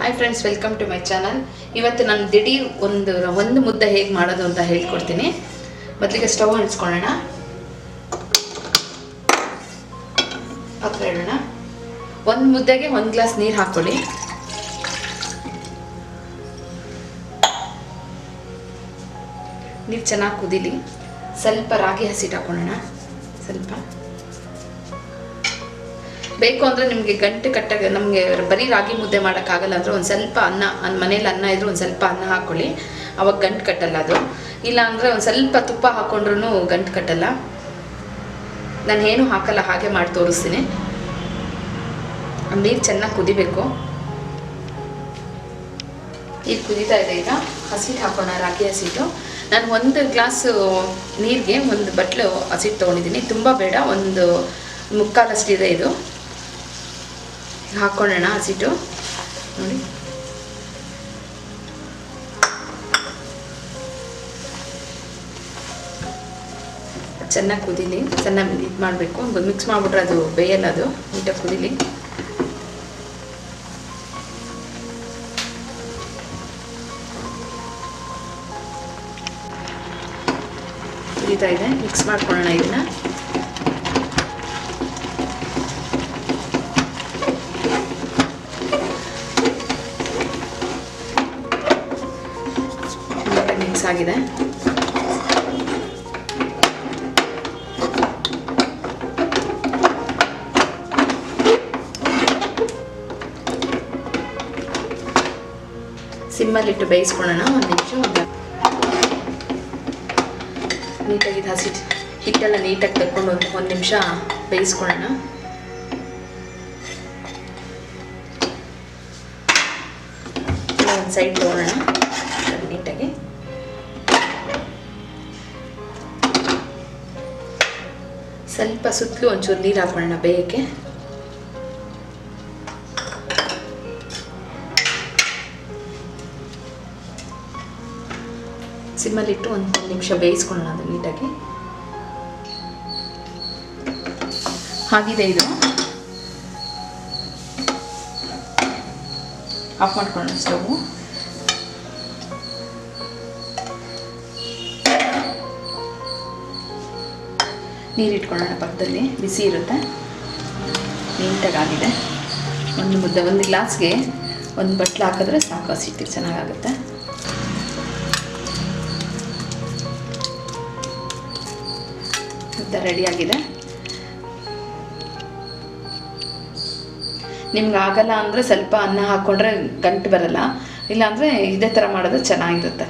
Hi friends welcome to my channel ಇವತ್ತು ನಾನು ದಿಢೀರ್ ಒಂದು ಒಂದು ಮುದ್ದೆ ಹೇಗೆ ಮಾಡೋದು ಅಂತ ಹೇಳ್ಕೊಡ್ತೀನಿ. ಮೊದಲಿಗೆ ಸ್ಟವ್ ಹಂಚ್ಕೊಳ್ಳೋಣ ಪಕ್ಕ ಒಂದು ಮುದ್ದೆಗೆ ಒಂದು ಗ್ಲಾಸ್ ನೀರು ಹಾಕ್ಕೊಳ್ಳಿ. ನೀರು ಚೆನ್ನಾಗಿ ಕುದೀಲಿ. ಸ್ವಲ್ಪ ರಾಗಿ ಹಸಿಟ್ಟು ಹಾಕೊಳ್ಳೋಣ ಸ್ವಲ್ಪ. ಬೇಕು ಅಂದರೆ ನಿಮಗೆ ಗಂಟು ಕಟ್ಟಾಗ ನಮಗೆ ಬರೀ ರಾಗಿ ಮುದ್ದೆ ಮಾಡೋಕ್ಕಾಗಲ್ಲ. ಅಂದರೆ ಒಂದು ಸ್ವಲ್ಪ ಅನ್ನ ಅನ್ ಮನೇಲಿ ಅನ್ನ ಇದ್ರೂ ಒಂದು ಸ್ವಲ್ಪ ಅನ್ನ ಹಾಕ್ಕೊಳ್ಳಿ ಅವಾಗ ಗಂಟು ಕಟ್ಟಲ್ಲ ಅದು. ಇಲ್ಲ ಅಂದರೆ ಒಂದು ಸ್ವಲ್ಪ ತುಪ್ಪ ಹಾಕ್ಕೊಂಡ್ರೂ ಗಂಟು ಕಟ್ಟಲ್ಲ. ನಾನು ಏನು ಹಾಕಲ್ಲ, ಹಾಗೆ ಮಾಡಿ ತೋರಿಸ್ತೀನಿ. ನೀರು ಚೆನ್ನಾಗಿ ಕುದಿಬೇಕು. ಈಗ ಕುದೀತಾ ಇದೆ ಈಗ. ಹಸಿಟ್ಟು ಹಾಕೋಣ, ರಾಗಿ ಹಸಿಟ್ಟು ನಾನು ಒಂದು ಗ್ಲಾಸು ನೀರಿಗೆ ಒಂದು ಬಟ್ಲು ಹಸಿಟ್ಟು ತೊಗೊಂಡಿದ್ದೀನಿ. ತುಂಬ ಬೇಡ, ಒಂದು ಮುಕ್ಕಾಲಷ್ಟಿದೆ ಇದು. ಹಾಕ್ಕೊಳ್ಳೋಣ ಹಸಿಟ್ಟು. ನೋಡಿ. ಚೆನ್ನಾಗಿ ಕುದೀಲಿ, ಚೆನ್ನಾಗಿ ಇದು ಮಾಡಬೇಕು. ಮಿಕ್ಸ್ ಮಾಡಿಬಿಟ್ರೆ ಅದು ಬೇಯಲ್ಲ ಅದು. ನೀಟಾಗಿ ಕುದೀಲಿ. ಕುದೀತಾ ಇದೆ. ಮಿಕ್ಸ್ ಮಾಡ್ಕೊಳ್ಳೋಣ ಇದನ್ನ. ಆಗಿದೆ ಸಿಮ್ಮಲ್ಲಿಟ್ಟು ಬೇಯಿಸ್ಕೊಳ್ಳೋಣ, ಒಂದು ನಿಮಿಷ, ಒಂದು ನೀಟಾಗಿ ಹಸಿ ಹಿಟ್ಟೆಲ್ಲ ನೀಟಾಗಿ ತಕ್ಕೊಂಡು ಒಂದು ಒಂದು ನಿಮಿಷ ಬೇಯಿಸ್ಕೊಳ್ಳೋಣ. ಒಂದು ಸೈಡ್ ತೊಗೊಳ್ಳೋಣ ನೀಟಾಗಿ. ಸ್ವಲ್ಪ ಸುತ್ತಲೂ ಒಂಚೂರು ನೀರು ಹಾಕೊಳ್ಳೋಣ ಬೇಯಕ್ಕೆ. ಸಿಮ್ಮಲ್ಲಿಟ್ಟು ಒಂದು ನಿಮಿಷ ಬೇಯಿಸ್ಕೊಳ್ಳೋಣ ಅದು ನೀಟಾಗಿ. ಆಗಿದೆ ಇದು. ಆಫ್ ಮಾಡ್ಕೊಳ್ಳೋಣ ಸ್ಟವ್. ನೀರು ಇಟ್ಕೊಳ್ಳೋಣ ಪಕ್ಕದಲ್ಲಿ. ಬಿಸಿ ಇರುತ್ತೆ. ನೀಟಾಗಿ ಆಗಿದೆ ಒಂದು ಮುದ್ದೆ, ಒಂದು ಗ್ಲಾಸ್ಗೆ ಒಂದು ಬಟ್ಲು ಹಾಕಿದ್ರೆ ಸಾಕು. ಹಸಿಟ್ಟು ಚೆನ್ನಾಗಾಗುತ್ತೆ. ಮುದ್ದೆ ರೆಡಿಯಾಗಿದೆ ನಿಮ್ಗೆ ಆಗಲ್ಲ ಅಂದರೆ ಸ್ವಲ್ಪ ಅನ್ನ ಹಾಕ್ಕೊಂಡ್ರೆ ಗಂಟು ಬರಲ್ಲ. ಇಲ್ಲಾಂದರೆ ಇದೇ ಥರ ಮಾಡೋದು ಚೆನ್ನಾಗಿರುತ್ತೆ.